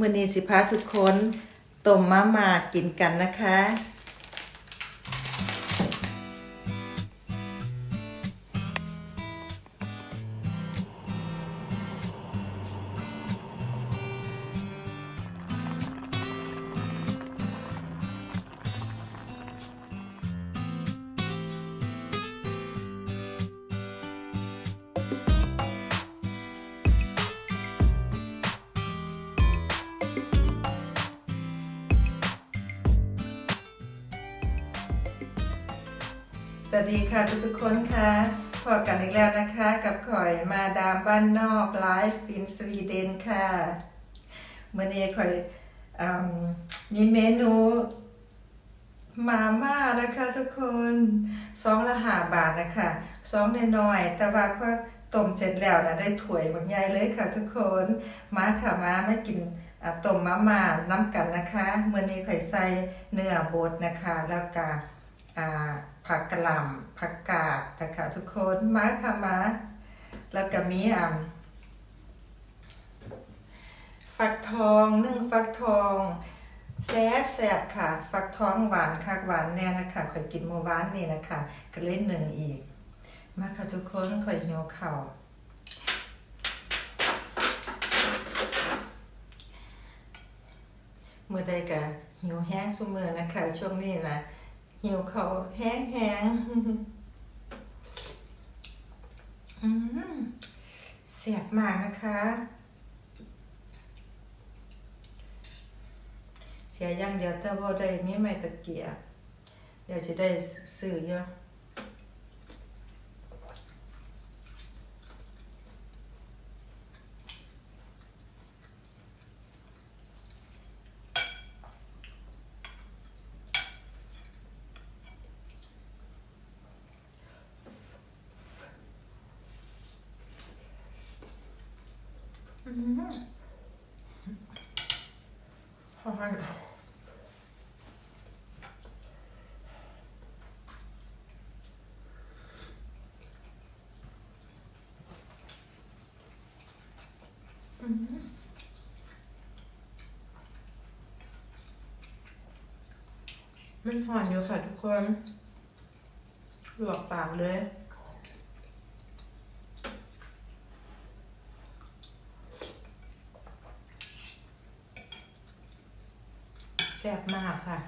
มื่อนี้สิพาทุกคนต้มมามากินกันนะคะ วัสดีค่ะทุกทุกคนค่ะพอกันอีกแล้วนะคะ กับข่อยมาดามบ้านนอกไลฟ์ฟินสวีเดนค่ะเมื่อนี้ข่อยอมีเมนูมาม่านะคะทุกคนซองละหาบาทนะคะซองน้อยๆแต่ว่าพอต้มเสร็จแล้วนะได้ถ้วยบางใหญ่เลยค่ะทุกคนมาค่ะมาไม่กินต้มมาม่าน้ำกันนะคะเมื่อนี้ข่อยใส่เนื้อบดนะคะแล้วก็อ่า ผักกะหล่ำผักกาดนะคะทุกคนมาค่ะมาแล้วก็มีอ่าฟักทองนึ่งฟักทองแซ่บแซ่บค่ะ ฟักทองหวานค่ะหวานแน่นะคะข่อยกินเมื่อวานนี่นะคะก็เล่นหนึ่งอีก มาค่ะทุกคนข่อยหิวข้าเมื่อใดก็หิวแห้งซุมือนะคะ ช่วงนี้นะ หิวเขาแห้งแห้งๆเสียบมากนะคะ เสียอย่างเดียวแต่ว่าได้มีไม่ตะเกียบเดี๋ยวจะได้ซื้อเยอะ อืมหอมอืมมันหอนอยู่ค่ะทุกคน หลวกปากเลย ซ่บมากค่ะ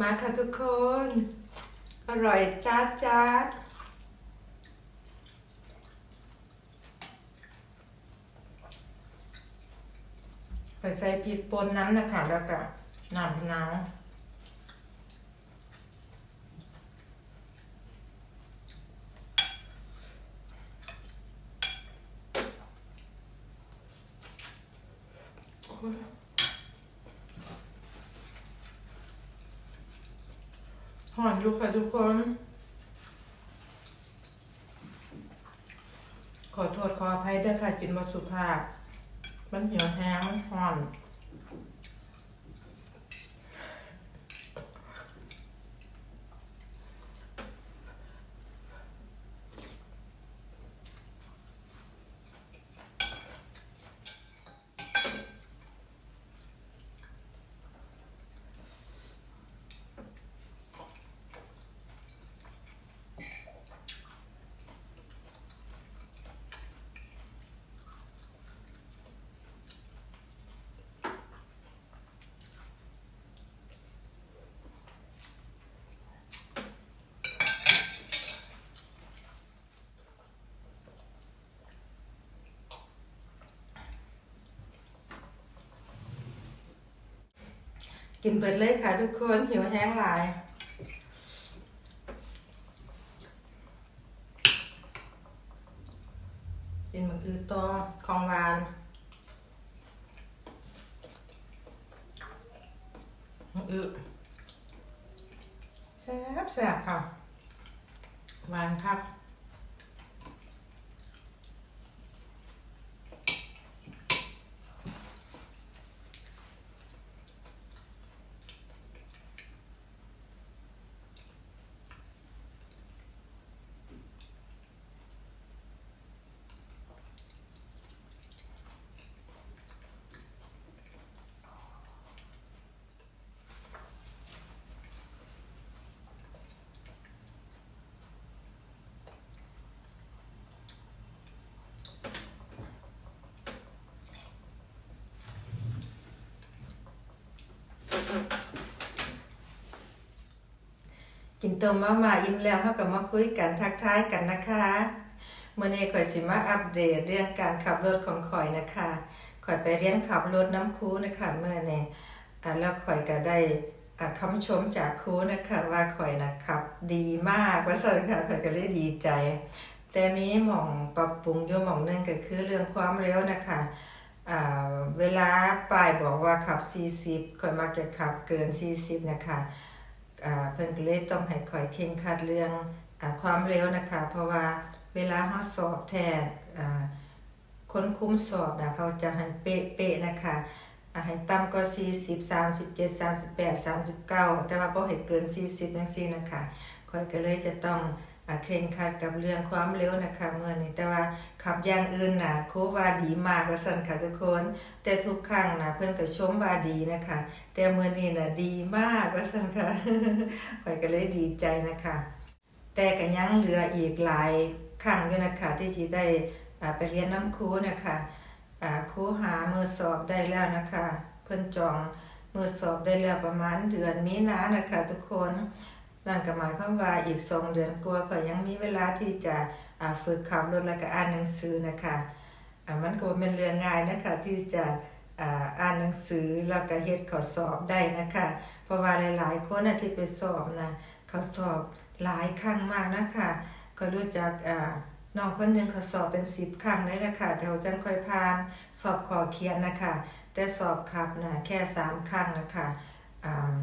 มาค่ะทุกคน อร่อยจ้าจ้า ไปใส่พริกป่นน้ำนะคะแล้วก็น้ำมะนาวหอนอยู่ค่ะทุกคน ขอโทษขออภัยด้วยค่ะ กินวัสุภาพ มันเหี่ยวแห้งมันหอน กินเปิดเลยค่ะทุกคนหิวแห้งหลายกินมันคือตัวของหวานอือแซ่บแซ่บค่ะหวานครับ กินต้มมาม่าอิ่มแล้วเฮาก็มาคุยกันทักทายกันนะคะมื้อนี้ข่อยสิมาอัปเดตเรื่องการขับรถของข่อยนะคะข่อยไปเรียนขับรถน้ำครูนะคะเมื่อนี่แล้วข่อยก็ได้อ่าคำชมจากครูนะคะว่าข่อยน่ะขับ ดีมากว่าซั่นค่ะข่อยก็เลยดีใจ แต่มีหม่องปรับปรุงอยู่หม่องหนึงก็คือเรื่องความเร็วนะคะเวลาป้ายบอกว่าขับ 40ข่อยมักจะขับเกิน 40 นะคะ เพิ่นก็เลยต้องให้คอยเข่งคัดเรื่องอความเร็วนะคะ เพราะว่าเวลาเฮาสอบแทนคนคุมสอบนะเขาจะให้เป๊ะๆนะคะให้ต่ำกว่า40 37 38 39 แต่ว่าบ่ให้เกิน 40จังซี่นะคะคอยก็เลยจะต้อง เคร่งครัดกับเรื่องความเร็วนะคะเมื่อนี้แต่ว่าขับอย่างอื่นน่ะคว่าดีมากว่าซั่นค่ะทุกคน แต่ทุกครั้งนะเพิ่อนก็ชมว่าดีนะคะ แต่เมื้อนี้น่ะดีมากว่าซั่นค่ะข่อยก็เลยดีใจนะคะ แต่ก็ยังเหลืออีกหลายครั้งอยู่นะคะ ที่สิได้อ่าไปเรียนน้ำครูนะคะอ่าครูหามือสอบได้แล้วนะคะ เพิ่อนจองมือสอบได้แล้วประมาณเดือนมีนานะคะ ทุกคน นั่นก็หมายความว่าอีกสองเดือนกว่าข่อยยังมีเวลาที่จะฝึกขับรถแล้วก็อ่านหนังสือนะคะมันก็บ่แม่นเรื่องง่ายนะคะที่จะอ่านหนังสือแล้วก็เฮ็ดข้อสอบได้นะคะเพราะว่าหลาย ๆ คนที่ไปสอบนะเขาสอบหลายครั้งมากนะคะก็รู้จักน้องคนหนึ่งเขาสอบเป็น10ครั้งเลยนะคะแต่เขาจังค่อยผ่านสอบขอเขียนนะคะแต่สอบขับนะแค่3ครั้งนะคะอ่า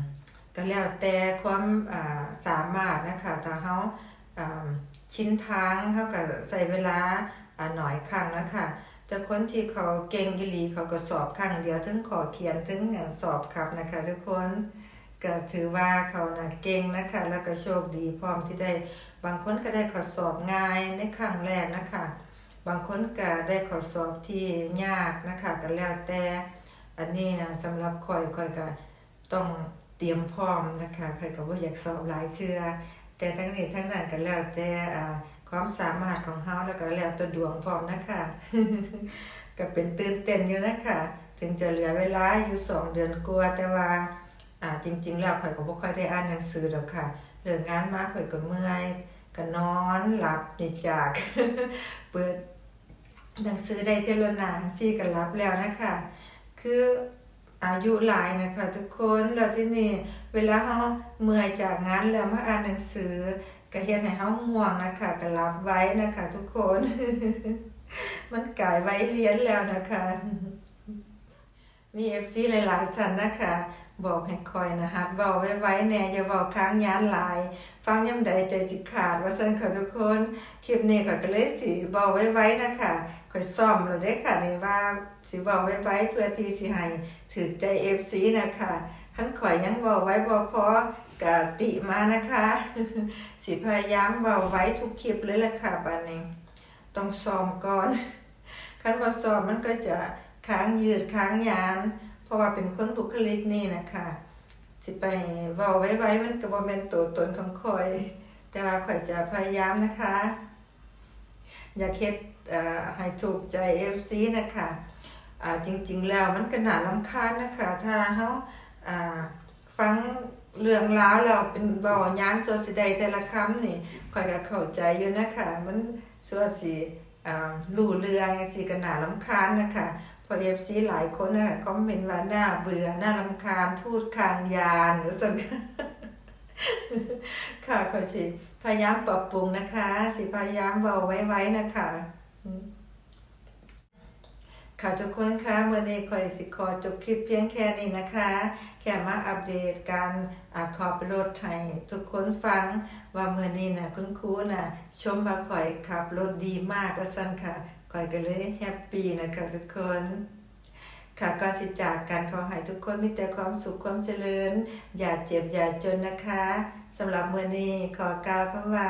ก็แล้วแต่ความอ่าสามารถนะคะถ้าเฮาชิ้นทางเฮาก็ใช้เวลาอ่าน้อยครั้งนะคะแต่คนที่เขาเก่งอีหลีเขาก็สอบครั้งเดียวถึงขอเขียนถึงสอบครับนะคะทุกคนก็ถือว่าเขาน่ะเก่งนะคะ แล้วก็โชคดีพร้อมที่ได้บางคนก็ได้ข้อสอบง่ายในครั้งแรกนะคะ บางคนก็ได้ข้อสอบที่ยากนะคะก็แล้วแต่ อันนี้นะสำหรับข่อยข่อยก็ต้อง เตรียมพร้อมนะคะข่อยก็บ่อยากสอบหลายเทื่อแต่ทั้งนี้ทั้งนั้นก็แล้วแต่ความสามารถของเฮาแล้วก็แล้วแต่ดวงพร้อมนะคะก็เป็นตื่นเต้นอยู่นะคะถึงจะเหลือเวลาอยู่สองเดือนกว่าแต่ว่าอ่าจริง ๆ แล้วข่อยก็บ่ค่อยได้อ่านหนังสือดอกค่ะเลิกงานมาข่อยก็เมื่อยก็นอนหลับนี่จาก เปิดหนังสือได้เทอลนาซี่ก็หลับแล้วนะคะ คือ อายุหลายนะคะทุกคนแล้วที่นี่เวลาเฮาเมื่อยจากงานแล้วมาอ่านหนังสือก็เฮ็ดให้เฮาง่วงนะคะก็หลับไว้นะคะทุกคน มันกลายไว้เรียนแล้วนะคะ มี FC หลายๆท่านนะคะ บอกให้คอยนะฮัดเว้ไว้แน่อย่าเว้าค้างยานหลาย ฟังยามใดใจสิขาดว่าซั่นค่ะทุกคน คลิปนี้ขอยก็เลยสิเว้ไว้นะคะ ข้อยซ่อมแล้วเด้ค่ะในว่าสิเว้ไว้เพื่อที่สิให้ถูกใจ FC นะคะคันข่อยยังเว้าไว้บ่พอกติมานะคะ สิพยายามเว้าไว้ทุกคลิปเลยแหละค่ะบัดนี้ต้องซ้อมก่อนคันบ่ซ้อมมันก็จะค้างยืดค้างยาน เพราะว่าเป็นคนบุคลิกนี่นะคะสิไปเว้ไว้มันก็บ่แม่นตัวตนของข่อย แต่ว่าข่อยจะพยายามนะคะ อยากเฮ็ด ให้ถูกใจ FC นะคะอ่าจริงๆแล้วมันก็น่ารำคาญนะคะถ้าเฮาฟังเรื่องราวแล้วเป็นเว้ายานส่วนสิไดแต่ละคำนี่ข่อยก็เข้าใจอยู่นะคะมันส่วนสิอ่ารู้เรื่องจังซี่ก็น่ารำคาญนะคะเพราะ FC หลายคนน่ะคอมเมนต์ว่าหน่าเบื่อหน่ารำคาญพูดคางยานว่าซั่นค่ะค่ะข่อยสิพยายามปรับปรุงนะคะ สิพยายามเบาไว้ๆนะคะ ค่ะทุกคนคะเมื่อนี้ข่อยสิขอจบคลิปเพียงแค่นี้นะคะ แค่มาอัปเดตการอขอบรถให้ทุกคนฟังว่าเมื่อนี้นะคุณครูน่ะชมว่าข่อยขับรถดีมากว่าซั่นค่ะข่อยก็เลยแฮปปี้นะคะทุกคนค่ะก่อนสิจากกันขอให้ทุกคนมีแต่ความสุขความเจริญ อย่าเจ็บอย่าจนนะคะสำหรับเมื้อนี้ขอกล่าวคำว่า